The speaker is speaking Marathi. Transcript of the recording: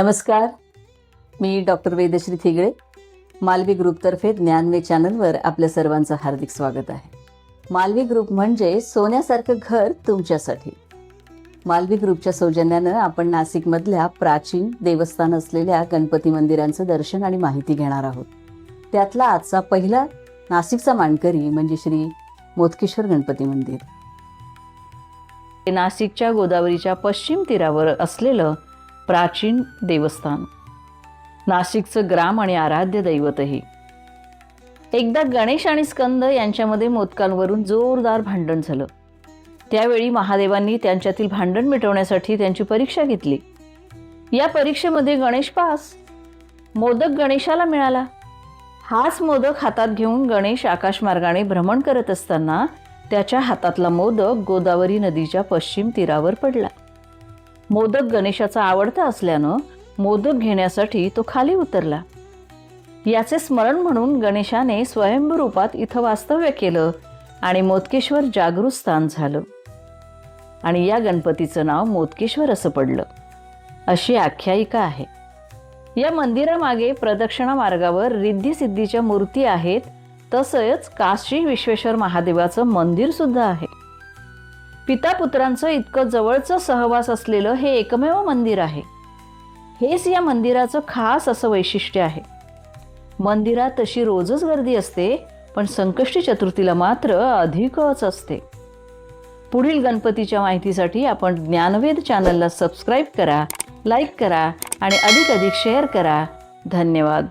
नमस्कार. मी डॉक्टर वेदश्री थिगळे. मालवी ग्रुपतर्फे ज्ञानवे चॅनलवर आपल्या सर्वांचं हार्दिक स्वागत आहे. मालवी ग्रुप म्हणजे सोन्यासारखं घर तुमच्यासाठी. मालवी ग्रुपच्या सौजन्यानं आपण नाशिकमधल्या प्राचीन देवस्थान असलेल्या गणपती मंदिरांचं दर्शन आणि माहिती घेणार आहोत. त्यातला आजचा पहिला नाशिकचा मानकरी म्हणजे श्री मोदकेश्वर गणपती मंदिर. नाशिकच्या गोदावरीच्या पश्चिम तीरावर असलेलं प्राचीन देवस्थान. नाशिकचं ग्राम आणि आराध्य दैवतही. एकदा गणेश आणि स्कंद यांच्यामध्ये मोदकांवरून जोरदार भांडण झालं. त्यावेळी महादेवांनी त्यांच्यातील भांडण मिटवण्यासाठी त्यांची परीक्षा घेतली. या परीक्षेमध्ये गणेश पास. मोदक गणेशाला मिळाला. हाच मोदक हातात घेऊन गणेश आकाशमार्गाने भ्रमण करत असताना त्याच्या हातातला मोदक गोदावरी नदीच्या पश्चिम तीरावर पडला. मोदक गणेशाचा आवडता असल्यानं मोदक घेण्यासाठी तो खाली उतरला. याचे स्मरण म्हणून गणेशाने स्वयंभू रूपात इथं वास्तव्य केलं आणि मोदकेश्वर जागृत स्थान झालं. आणि या गणपतीचं नाव मोदकेश्वर असं पडलं. अशी आख्यायिका आहे. या मंदिरामागे प्रदक्षिणा मार्गावर रिद्धी मूर्ती आहेत तसंच काशी विश्वेश्वर महादेवाचं मंदिरसुद्धा आहे. पिता पुत्रांचं इतकं जवळचं सहवास असलेलं हे एकमेव मंदिर आहे. हेच या मंदिराचं खास असं वैशिष्ट्य आहे. मंदिरात तशी रोजच गर्दी असते पण संकष्टी चतुर्थीला मात्र अधिकच असते. पुढील गणपतीच्या माहितीसाठी आपण ज्ञानवेद चॅनलला सबस्क्राईब करा लाईक करा आणि अधिक अधिक शेअर करा. धन्यवाद.